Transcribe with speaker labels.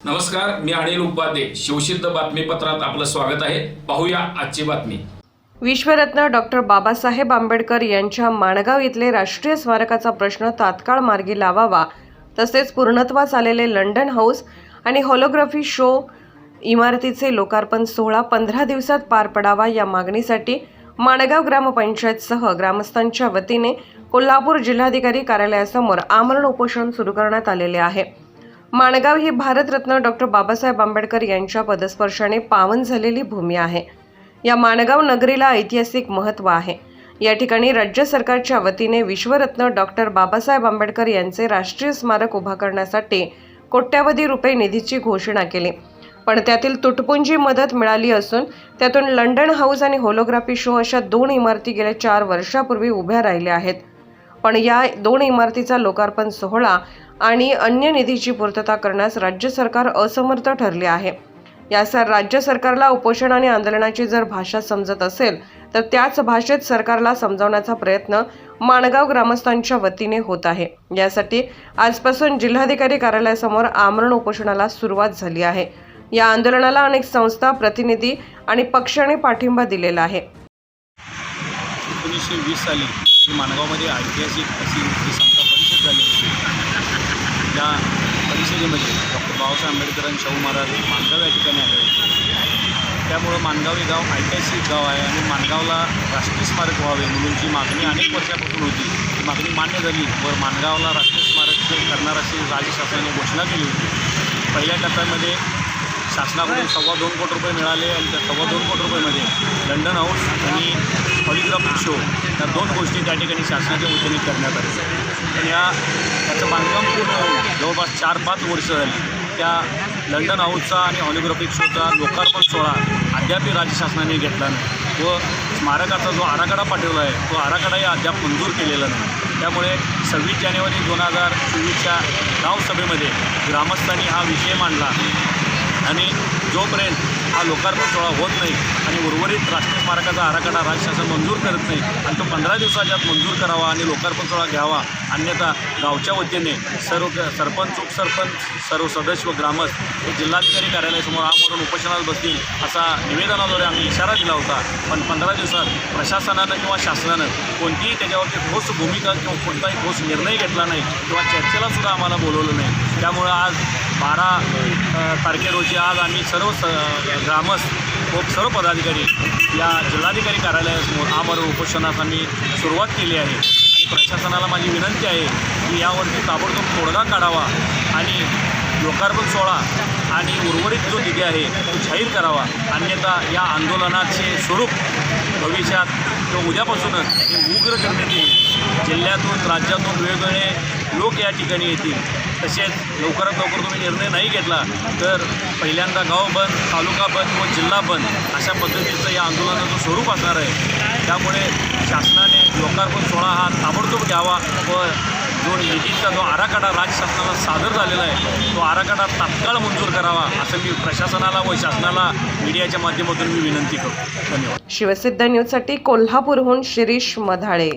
Speaker 1: नमस्कार मी अनिल उपाध्ये. शिवसिद्ध बातमीपत्रात आपलं स्वागत आहे. पाहूया आजची बातमी.
Speaker 2: विश्वरत्न डॉक्टर बाबासाहेब आंबेडकर यांच्या माणगाव इथले राष्ट्रीय स्मारकाचा प्रश्न तात्काळ मार्गी लावावा तसेच पूर्णत्वास आलेले लंडन हाऊस आणि हॉलोग्राफी शो इमारतीचे लोकार्पण सोहळा पंधरा दिवसात पार पडावा या मागणीसाठी माणगाव ग्रामपंचायतसह ग्रामस्थांच्या वतीने कोल्हापूर जिल्हाधिकारी कार्यालयासमोर आमरण उपोषण सुरू करण्यात आलेले आहे. माणगाव ही भारतरत्न डॉक्टर बाबासाहेब आंबेडकर यांच्या पदस्पर्शाने पावन झालेली भूमी आहे. या माणगाव नगरीला ऐतिहासिक महत्त्व आहे. या ठिकाणी राज्य सरकारच्या वतीने विश्वरत्न डॉक्टर बाबासाहेब आंबेडकर यांचे राष्ट्रीय स्मारक उभा करण्यासाठी कोट्यावधी रुपये निधीची घोषणा केली. पण त्यातील तुटपुंजी मदत मिळाली असून त्यातून लंडन हाऊस आणि होलोग्राफी शो अशा दोन इमारती गेल्या चार वर्षापूर्वी उभ्या राहिल्या आहेत. पण या दोन इमारतीचा लोकार्पण सोहळा आणि अन्य निधीची पूर्तता करण्यास राज्य सरकार असमर्थ ठरले आहे. यासर राज्य सरकारला उपोषण आणि आंदोलनाची जर भाषा समजत असेल तर त्याच भाषेत सरकारला समजावण्याचा प्रयत्न माणगाव ग्रामस्थांच्या वतीने होत आहे. यासाठी आजपासून जिल्हाधिकारी कार्यालयासमोर आमरण उपोषणाला सुरुवात झाली आहे. या आंदोलनाला अनेक संस्था प्रतिनिधी आणि पक्षाने पाठिंबा दिलेला आहे.
Speaker 3: एकोणीसशे वीस साली जी माणगावमध्ये ऐतिहासिक अशी जी समता परिषद झाली होती त्या परिषदेमध्ये डॉक्टर बाबासाहेब आंबेडकर आणि शाहू महाराज माणगाव या ठिकाणी आले होते. त्यामुळं माणगाव हे गाव ऐतिहासिक गाव आहे आणि माणगावला राष्ट्रीय स्मारक व्हावे म्हणून जी मागणी अनेक वर्षापासून होती ती मागणी मान्य झाली. व माणगावला राष्ट्रीय स्मारक करणार अशी राज्य शासनाने घोषणा केली होती. पहिल्या टप्प्यामध्ये शासनाकडून सव्वा दोन कोटी रुपये मिळाले आणि त्या सव्वा दोन कोटी रुपयेमध्ये लंडन हाऊस आणि हॉलिग्राफिक शो या दोन गोष्टी त्या ठिकाणी शासनाच्या वतीने करण्यात आल्या. पण या त्याचं बांधकाम पूर्ण होऊन जवळपास चार पाच वर्ष झाली. त्या लंडन हाऊसचा आणि हॉलिग्राफिक शोचा लोकार्पण सोहळा अद्यापही राज्य शासनाने घेतला नाही. व स्मारकाचा जो आराखडा पाठवला आहे तो आराखडाही अद्याप मंजूर केलेला नाही. त्यामुळे सव्वीस जानेवारी दोन हजार चोवीसच्या गावसभेमध्ये ग्रामस्थांनी हा विषय मांडला. आणि जोपर्यंत हा लोकार्पण सोहळा होत नाही आणि उर्वरित राष्ट्रीय स्मारकाचा आराखडा राज्य शासन मंजूर करत नाही आणि तो पंधरा दिवसाच्या आत मंजूर करावा आणि लोकार्पण सोहळा घ्यावा अन्यथा गावच्या वतीने सर्व सरपंच उपसरपंच सर्व सदस्य व ग्रामस्थ हे जिल्हाधिकारी कार्यालयासमोर आमरण उपोषणात बसतील असा निवेदनाद्वारे आम्ही इशारा दिला होता. पण पंधरा दिवसात प्रशासनानं किंवा शासनानं कोणतीही त्याच्यावरती ठोस भूमिका किंवा कोणताही ठोस निर्णय घेतला नाही किंवा चर्चेला सुद्धा आम्हाला बोलवलं नाही. त्यामुळं आज बारा तारखे रोजी आज आम्ही सर्व स ग्रामस्थ व सर्व पदाधिकारी या जिल्हाधिकारी कार्यालयासमोर आमर उपोषणास आम्ही सुरुवात केली आहे. आणि प्रशासनाला माझी विनंती आहे की यावरती ताबडतोब तोडगा काढावा आणि लोकार्पण सोहळा आणि उर्वरित जो निधी आहे तो जाहीर करावा. अन्यथा या आंदोलनाचे स्वरूप भविष्यात किंवा उद्यापासूनच हे उग्र करण्यात येईल जिल्ह्यातून राज्यातून वेगवेगळे लोक या ठिकाणी येतील. तसेच लवकरात लवकर तुम्ही निर्णय नाही घेतला तर पहिल्यांदा गाव बंद तालुका बंद व जिल्हा बंद अशा पद्धतीचं या आंदोलनाचं स्वरूप असणार आहे. त्यामुळे शासनाने लोकार्पण सोहळा हा ताबडतोब घ्यावा व जो निधीचा जो आराखडा राज्य शासनाला सादर झालेला आहे तो आराखडा तात्काळ मंजूर करावा असं मी प्रशासनाला व शासनाला मीडियाच्या माध्यमातून मी विनंती करतो. धन्यवाद.
Speaker 2: शिवसिद्ध न्यूजसाठी कोल्हापूरहून शिरीष मधाळे.